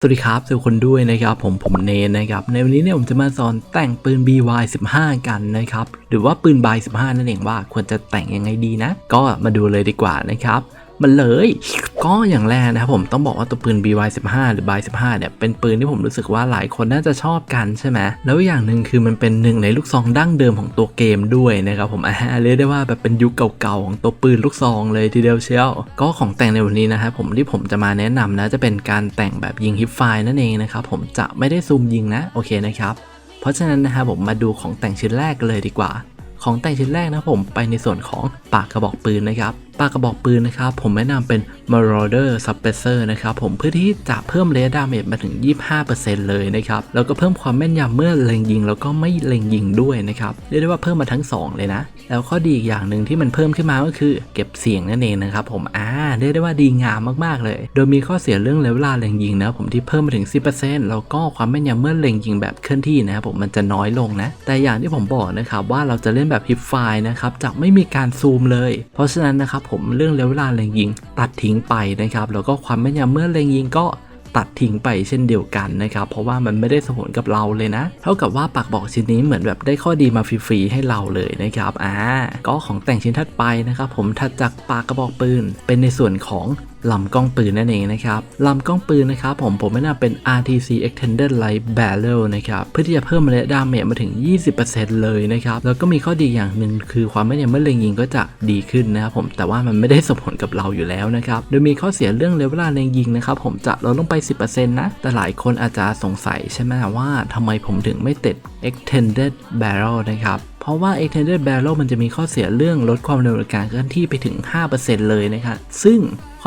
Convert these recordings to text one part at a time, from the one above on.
สวัสดีครับทุกคนด้วยนะครับผมผมเนนนะครับในวันนี้เนี่ยผมจะมาสอนแต่งปืน BY 15 กันนะครับหรือว่าปืน BY 15 นั่นเองว่าควรจะแต่งยังไงดีนะ ก็มาดูเลยดีกว่านะครับ มันเลย ก็อย่างแรกนะครับผมต้องบอกว่าตัวปืน BY 15 หรือ BY 15 เนี่ยเป็นปืนที่ผมรู้สึกว่าหลายคนน่าจะชอบกันใช่ไหมแล้วอย่างหนึ่งคือมันเป็นหนึ่งในลูกซองดั้งเดิมของตัวเกมด้วยนะครับผมอ่าเรียกได้ว่าแบบเป็นยุคเก่าๆของตัวปืนลูกซองเลยทีเดียวเชียวก็ของแต่งในวันนี้นะครับผมที่ผมจะมาแนะนำนะจะเป็นการแต่งแบบยิงฮิปไฟนั่นเองนะครับผมจะไม่ได้ซูมยิงนะโอเคนะครับเพราะฉะนั้นนะครับผมมาดูของแต่งชิ้นแรกกันเลยดีกว่า ของแต่งชิ้นแรกนะผมไปในส่วนของปากกระบอกปืนนะครับ ปากกระบอกปืนนะครับผมแนะนำเป็น Marauder Suppressor นะครับผมเพื่อที่จะเพิ่มเลดาเมจมาถึง 25%เลยนะครับแล้วก็เพิ่มความแม่นยำเมื่อเล็งยิงแล้วก็ไม่เล็งยิงด้วยนะครับเรียกได้ว่าเพิ่มมาทั้ง 2 เลยนะ แล้วข้อดีอีกอย่างหนึ่งที่มันเพิ่มขึ้นมาก็คือ เก็บเสียงนั่นเองนะครับผมอ่าเรียกได้ว่าดีงามมากๆเลย โดยมีข้อเสียเรื่องเลเวลาเล็งยิงนะผมที่เพิ่มมาถึง 10%แล้วก็ความแม่นยำเมื่อเล็งยิงแบบเคลื่อนที่นะครับผมมันจะน้อยลงนะ แต่อย่างที่ผมบอกนะครับว่าเราจะเล่นแบบฮิปไฟนะครับจะไม่มีการซูมเลย เพราะฉะนั้นนะครับผมเรื่องเลเวลาเลงยิง ตัดทิ้งไปนะครับ แล้วก็ความแม่นยำเมื่อเลงยิงก็ตัดทิ้งไปเช่นเดียวกันนะครับ เพราะว่ามันไม่ได้สมผลกับเราเลยนะ เท่ากับว่าปากบอกชิ้นนี้เหมือนแบบได้ข้อดีมาฟรีๆให้เราเลยนะครับ อ่า ก็ของแต่งชิ้นถัดไปนะครับ ผมถัดจากปากกระบอกปืน เป็นในส่วนของลำกล้องปืนนั่นเองนะครับลำกล้องปืนนะครับผมผมไม่น่าเป็น RTC Extended Light Barrel นะครับเพื่อที่จะเพิ่มระยะดาเมจมาถึง 20%เลยนะครับแล้วก็มีข้อดีอย่างหนึ่งคือความแม่นยำเมื่อเล็งยิงก็จะดีขึ้นนะครับผมแต่ว่ามันไม่ได้ส่งผลกับเราอยู่แล้วนะครับโดยมีข้อเสียเรื่องเลเวลาเล็งยิงนะครับผมจะลดลงไป 10%นะแต่หลายคนอาจจะสงสัยใช่ไหมว่าทำไมผมถึงไม่ติด Extended Barrel นะครับเพราะว่า extended barrel มันจะมีข้อเสียเรื่องลดความเร็วในการเคลื่อนที่ไปถึง 5%เลยนะครับซึ่ง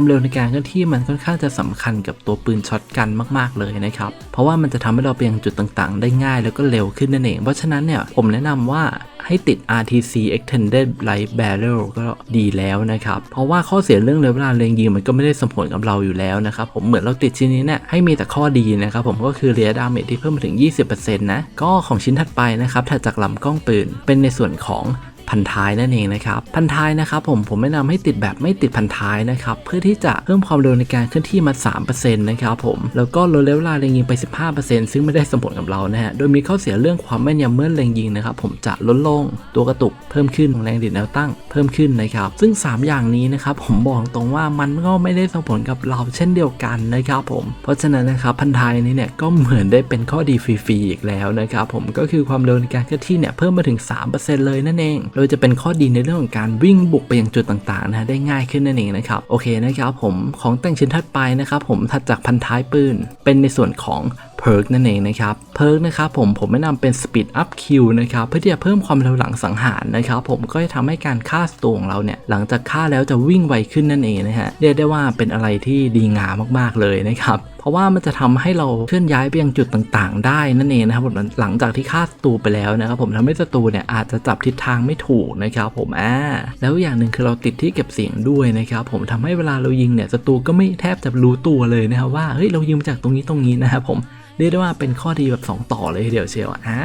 ความเร็วในการเคลื่อนที่มันค่อนข้างจะสำคัญกับตัวปืนช็อตกันมากๆเลยนะครับ เพราะว่ามันจะทำให้เราไปยังจุดต่างๆ ได้ง่ายแล้วก็เร็วขึ้นนั่นเอง เพราะฉะนั้นเนี่ยผมแนะนำว่าให้ติด RTC extended light barrel ก็ดีแล้วนะครับ เพราะว่าข้อเสียเรื่องเวลาเล็งยิงมันก็ไม่ได้สมผลกับเราอยู่แล้วนะครับ ผมเหมือนเราติดชิ้นนี้เนี่ยให้มีแต่ข้อดีนะครับ ผมก็คือเรียดาเมจที่เพิ่มมาถึง 20%นะ ก็ของชิ้นถัดไปนะครับถัดจากลำกล้องปืนเป็นในส่วนของ พันท้ายนั่นเองนะครับพันท้ายนะครับผมผมแนะนำให้ติดแบบไม่ติดพันท้ายนะครับเพื่อที่จะเพิ่มความเร็วในการเคลื่อนที่มา 3%นะครับผมแล้วก็ลดเลเวลาเล็งยิงไป 15%ซึ่งไม่ได้สมผลกับเรานะฮะโดยมีข้อเสียเรื่องความแม่นยำเมื่อเล็งยิงนะครับผมจะลดลงตัวกระตุกเพิ่มขึ้นแรงดิดแนวตั้งเพิ่มขึ้นนะครับซึ่ง 3 อย่างนี้นะครับผมบอกตรงว่ามันก็ไม่ได้ส่งผลกับเราเช่นเดียวกันนะครับผมเพราะฉะนั้นนะครับพันท้ายนี้เนี่ยก็เหมือนได้เป็นข้อดีฟรีๆอีกแล้วนะครับผมก็คือความเร็วในการเคลื่อนที่เนี่ยเพิ่มมาถึง 3%เลยนั่นเองโดยจะเป็นข้อดีในเรื่องของการวิ่งบุกไปยังจุดต่างๆนะฮะได้ง่ายขึ้นนั่นเองนะครับโอเคนะครับผมของแต่งชิ้นถัดไปนะครับผมถัดจากพันท้ายปืน เป็นในส่วนของเพิร์กนั่นเองนะครับเพิร์กนะครับผมผมแนะนำเป็น Speed Up Q นะครับเพื่อที่จะเพิ่มความเร็วหลังสังหารนะครับผมก็จะทำให้การฆ่าสตูของเราเนี่ยหลังจากฆ่าแล้วจะวิ่งไวขึ้นนั่นเองนะฮะเรียกได้ว่าเป็นอะไรที่ดีงามมากๆเลยนะครับเพราะว่ามันจะทำให้เราเคลื่อนย้ายไปยังจุดต่างๆ ได้นั่นเองนะครับผมหลังจากที่ฆ่าศัตรูไปแล้วนะครับผมทำให้ศัตรูเนี่ยอาจจะจับทิศทางไม่ถูกนะครับผมอ่าแล้วอย่างหนึ่งคือเราติดที่เก็บเสียงด้วยนะครับผมทำให้เวลาเรายิงเนี่ยศัตรูก็ไม่แทบจะรู้ตัวเลยนะครับว่าเฮ้ยเรายิงมาจากตรงนี้ตรงนี้นะครับผมเรียกได้ว่าเป็นข้อดีแบบ 2 ต่อเลยทีเดียวเชียวอ่า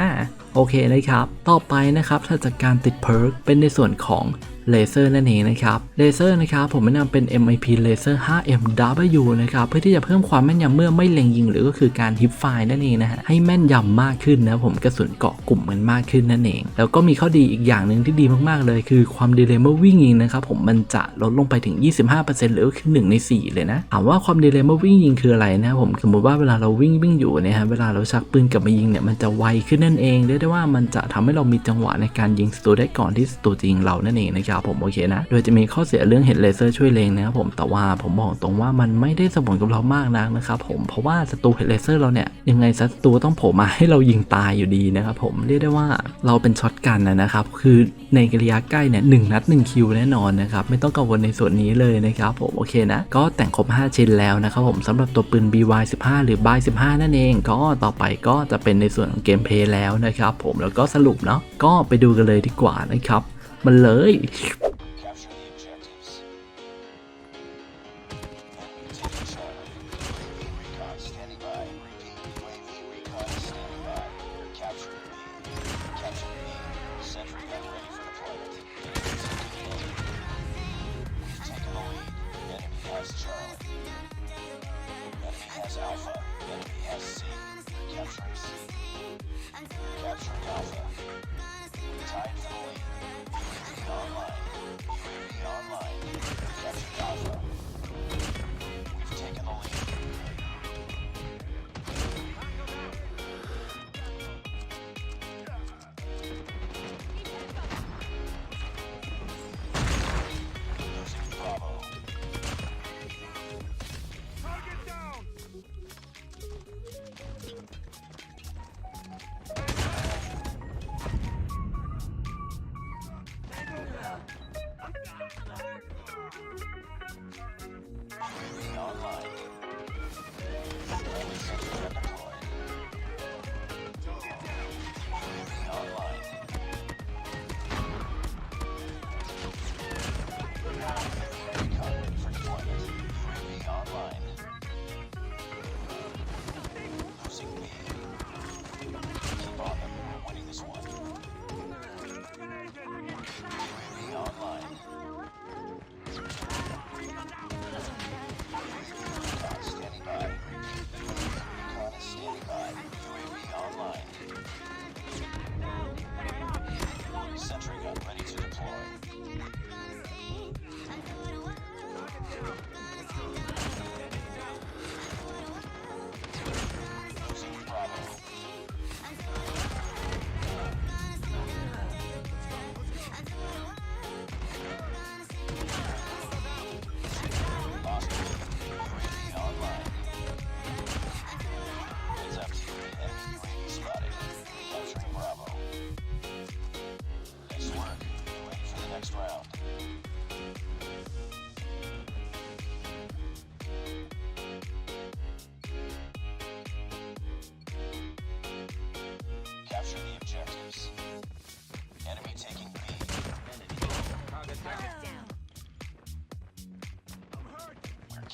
โอเคนะครับ ต่อไปนะครับถ้าจากการติดเพิร์กเป็นในส่วนของ เลเซอร์นั่นเองนะครับเลเซอร์นะครับผมแนะนำเป็น MIP Laser 5MW นะครับเพื่อที่จะเพิ่มความแม่นยำเมื่อไม่เล็งยิง หรือก็คือการฮิปไฟนั่นเองนะฮะให้แม่นยำมากขึ้นนะผมกระสุนเกาะกลุ่มมันมากขึ้นนั่นเอง แล้วก็มีข้อดีอีกอย่างหนึ่งที่ดีมากๆเลย คือความดีเลย์เมื่อวิ่งยิงนะครับผมมันจะลดลงไปถึง 25%หรือก็คือ1ใน 4 เลยนะถามว่าความดีเลย์เมื่อวิ่งยิงคืออะไรนะผมสมมติว่าเวลาเราวิ่งวิ่งอยู่เนี่ยฮะเวลาเราชักปืนกลับมายิงเนี่ยมันจะไวขึ้นนั่นเองเรียกได้ว่ามันจะทำให้เรามีจังหวะในการยิงศัตรูได้ก่อนที่ศัตรูจะยิงเรานั่นเองนะครับผมโอเคนะ โดยจะมีข้อเสียเรื่องเห็นเลเซอร์ช่วยเลงนะครับผมแต่ว่าผมบอกตรงว่ามันไม่ได้สมผลกับเรามากนักนะครับผมเพราะว่าศัตรูเห็นเลเซอร์เราเนี่ยยังไงศัตรูต้องโผล่มาให้เรายิงตายอยู่ดีนะครับผมเรียกได้ว่าเราเป็นช็อตกันนะครับคือในระยะใกล้เนี่ยหนึ่งนัด1คิวแน่นอนนะครับไม่ต้องกังวลในส่วนนี้เลยนะครับผมโอเคนะ ก็แต่งครบ 5 ชิ้นแล้วนะครับผมสำหรับตัวปืน BY 15 หรือ BY 15 นั่นเอง ก็ต่อไปก็จะเป็นในส่วนของเกมเพลย์แล้วนะครับผมแล้วก็สรุปเนาะก็ไปดูกันเลยดีกว่านะครับ มันเลย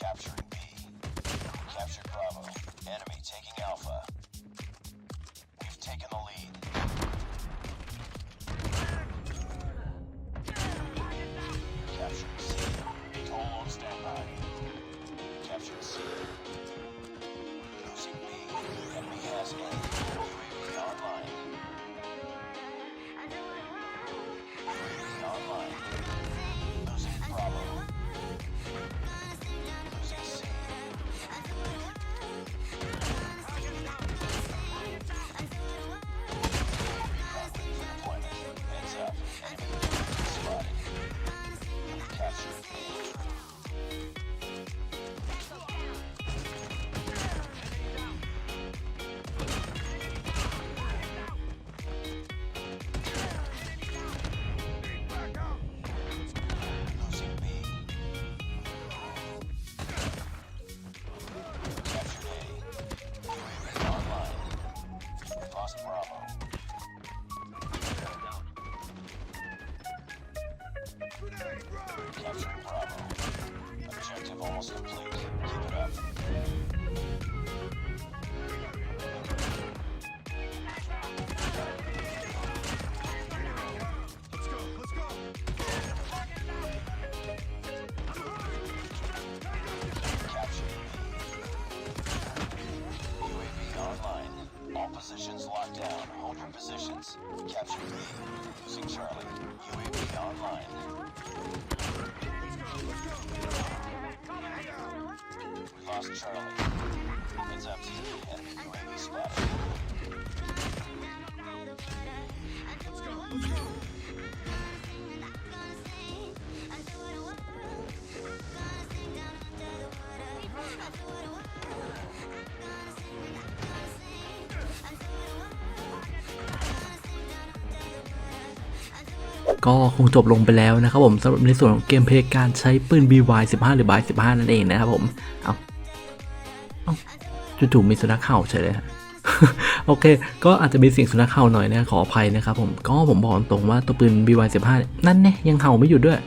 capturing B. We captured Bravo. Enemy taking Alpha. We've taken the lead. Positions locked down. Hold your positions. Capture B. Losing Charlie. UAV online. We lost Charlie. It's up to you. Enemy UAV spotted. ก็คงจบลงไปแล้วนะครับผมสำหรับในส่วนของเกมเพลย์การใช้ปืน BY 15 หรือ BY 15 นั่นเองนะครับผม เอาเอาจู่ๆมีสุนัขเห่าเฉยเลยฮะโอเค ก็อาจจะมีเสียงสุนัขเห่าหน่อยนะขออภัยนะครับผม ก็ผมบอกตรงๆว่าตัวปืน BY 15 นั่นเนี่ยยังเห่าไม่หยุดด้วย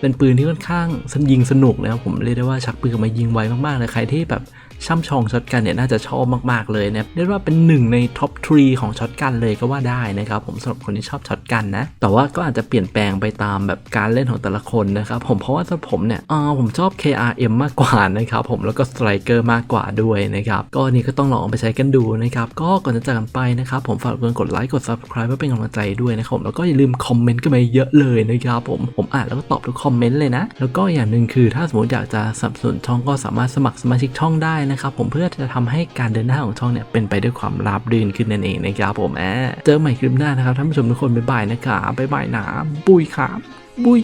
เป็นปืนที่ค่อนข้างสยิงสนุกนะครับผมเรียกได้ว่าชักปืนออกมายิงไวมากๆเลยใครที่แบบ ช่ำชองช็อตกันเนี่ยน่าจะชอบมากๆเลยนะเรียกว่าเป็นหนึ่งในท็อปทรีของช็อตกันเลยก็ว่าได้นะครับผมสำหรับคนที่ชอบช็อตกันนะ แต่ว่าก็อาจจะเปลี่ยนแปลงไปตามแบบการเล่นของแต่ละคนนะครับผมเพราะว่าสำหรับผมเนี่ยอ่าผมชอบ KRM มากกว่านะครับผมแล้วก็ Striker มากกว่าด้วยนะครับก็นนี้ก็ต้องลองไปใช้กันดูนะครับก็ก่อนจะจากกันไปนะครับผมฝากกดไลค์กด Subscribe เพื่อเป็นกำลังใจด้วยนะครับผมแล้วก็อย่าลืมคอมเมนต์กันมาเยอะเลยนะครับผมผมอ่านแล้วก็ตอบทุกคอมเมนต์เลยนะแล้วก็อย่างหนึ่งคือถ้าสมมติอยากจะสนับสนุนช่องก็สามารถสมัครสมาชิกช่องได้นะครับผมเพื่อจะทำให้การเดินหน้าของช่องเนี่ยเป็นไปด้วยความราบรื่นขึ้นนั่นเองนะครับผมแอเจอใหม่คลิปหน้านะครับท่านผู้ชมทุกคนบ๊ายบายนะครับบ๊ายบายนาบุยครับบุย